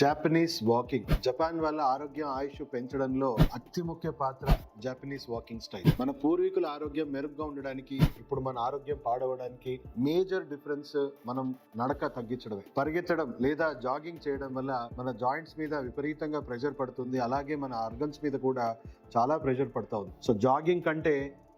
Japanese walking Japan వల్ల ఆరోగ్యం ఆయుష్ పెంచడంలో అతి ముఖ్య పాత్ర జాపనీస్ వాకింగ్ స్టైల్ మన పూర్వీకుల ఆరోగ్యం మెరుగ్గా ఉండడానికి ఇప్పుడు మన ఆరోగ్యం పాడవడానికి మేజర్ డిఫరెన్స్ మనం నడక తగ్గించడమే. పరిగెత్తడం లేదా జాగింగ్ చేయడం వల్ల మన జాయింట్స్ మీద విపరీతంగా ప్రెషర్ పడుతుంది. అలాగే మన ఆర్గన్స్ మీద కూడా చాలా ప్రెషర్ పడుతూ ఉంది. సో జాగింగ్ కంటే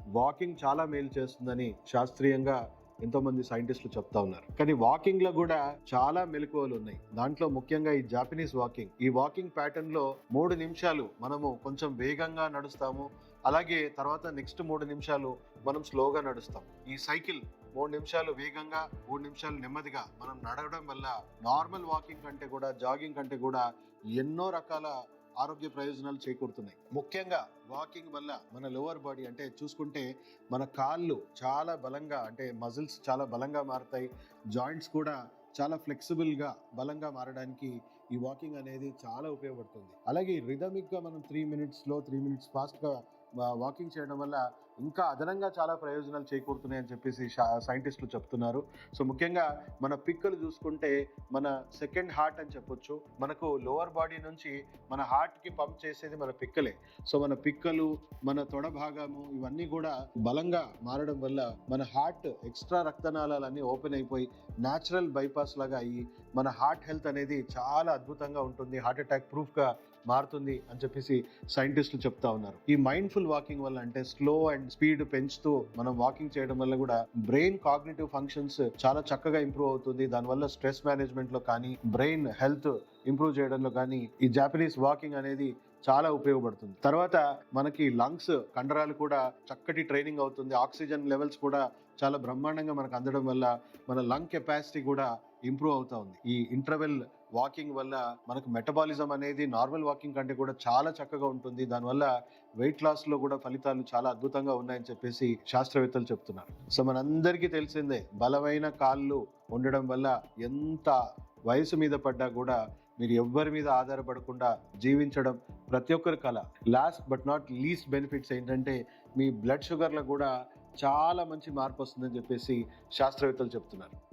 వాకింగ్ చాలా మేలు చేస్తుందని శాస్త్రీయంగా ఎంతో మంది సైంటిస్టులు చెప్తా ఉన్నారు. కానీ వాకింగ్లో కూడా చాలా మెలకువలు ఉన్నాయి. దాంట్లో ముఖ్యంగా ఈ జాపనీస్ వాకింగ్. ఈ వాకింగ్ ప్యాటర్న్లో మూడు నిమిషాలు మనము కొంచెం వేగంగా నడుస్తాము. అలాగే తర్వాత నెక్స్ట్ మూడు నిమిషాలు మనం స్లోగా నడుస్తాం. ఈ సైకిల్ మూడు నిమిషాలు వేగంగా మూడు నిమిషాలు నెమ్మదిగా మనం నడవడం వల్ల నార్మల్ వాకింగ్ కంటే కూడా జాగింగ్ కంటే కూడా ఎన్నో రకాల ఆరోగ్య ప్రయోజనాలు చేకూరుతున్నాయి. ముఖ్యంగా వాకింగ్ వల్ల మన లోవర్ బాడీ అంటే చూసుకుంటే మన కాళ్ళు చాలా బలంగా అంటే మజిల్స్ చాలా బలంగా మారుతాయి. జాయింట్స్ కూడా చాలా ఫ్లెక్సిబుల్గా బలంగా మారడానికి ఈ వాకింగ్ అనేది చాలా ఉపయోగపడుతుంది. అలాగే రిథమిక్గా మనం త్రీ మినిట్స్లో త్రీ మినిట్స్ ఫాస్ట్గా వాకింగ్ చేయడం వల్ల ఇంకా అదనంగా చాలా ప్రయోజనాలు చేకూరుతున్నాయి అని చెప్పేసి సైంటిస్టులు చెప్తున్నారు. సో ముఖ్యంగా మన పిక్కలు చూసుకుంటే మన సెకండ్ హార్ట్ అని చెప్పొచ్చు. మనకు లోవర్ బాడీ నుంచి మన హార్ట్కి పంప్ చేసేది మన పిక్కలే. సో మన పిక్కలు మన తొడ భాగము ఇవన్నీ కూడా బలంగా మారడం వల్ల మన హార్ట్ ఎక్స్ట్రా రక్తనాళాలన్నీ ఓపెన్ అయిపోయి న్యాచురల్ బైపాస్ లాగా అయ్యి మన హార్ట్ హెల్త్ అనేది చాలా అద్భుతంగా ఉంటుంది. హార్ట్ అటాక్ ప్రూఫ్గా మారుతుంది అని చెప్పేసి సైంటిస్టులు చెప్తా ఉన్నారు. ఈ మైండ్ఫుల్ వాకింగ్ వల్ల అంటే స్లో అండ్ స్పీడ్ పెంచుతూ మనం వాకింగ్ చేయడం వల్ల కూడా బ్రెయిన్ కాగ్నిటివ్ ఫంక్షన్స్ చాలా చక్కగా ఇంప్రూవ్ అవుతుంది. దానివల్ల స్ట్రెస్ మేనేజ్మెంట్లో కానీ బ్రెయిన్ హెల్త్ ఇంప్రూవ్ చేయడంలో కానీ ఈ జాపనీస్ వాకింగ్ అనేది చాలా ఉపయోగపడుతుంది. తర్వాత మనకి లంగ్స్ కండరాలు కూడా చక్కటి ట్రైనింగ్ అవుతుంది. ఆక్సిజన్ లెవెల్స్ కూడా చాలా బ్రహ్మాండంగా మనకు అందడం వల్ల మన లంగ్ కెపాసిటీ కూడా ఇంప్రూవ్ అవుతా ఉంది. ఈ ఇంటర్వెల్ వాకింగ్ వల్ల మనకు మెటబాలిజం అనేది నార్మల్ వాకింగ్ కంటే కూడా చాలా చక్కగా ఉంటుంది. దానివల్ల వెయిట్ లాస్లో కూడా ఫలితాలు చాలా అద్భుతంగా ఉన్నాయని చెప్పేసి శాస్త్రవేత్తలు చెప్తున్నారు. సో మనందరికీ తెలిసిందే బలమైన కాళ్ళు ఉండడం వల్ల ఎంత వయసు మీద పడ్డా కూడా మీరు ఎవ్వరి మీద ఆధారపడకుండా జీవించడం ప్రతి ఒక్కరి కళ last but not least benefits ఏంటంటే మీ బ్లడ్ షుగర్లో కూడా చాలా మంచి మార్పు వస్తుందని చెప్పేసి శాస్త్రవేత్తలు చెప్తున్నారు.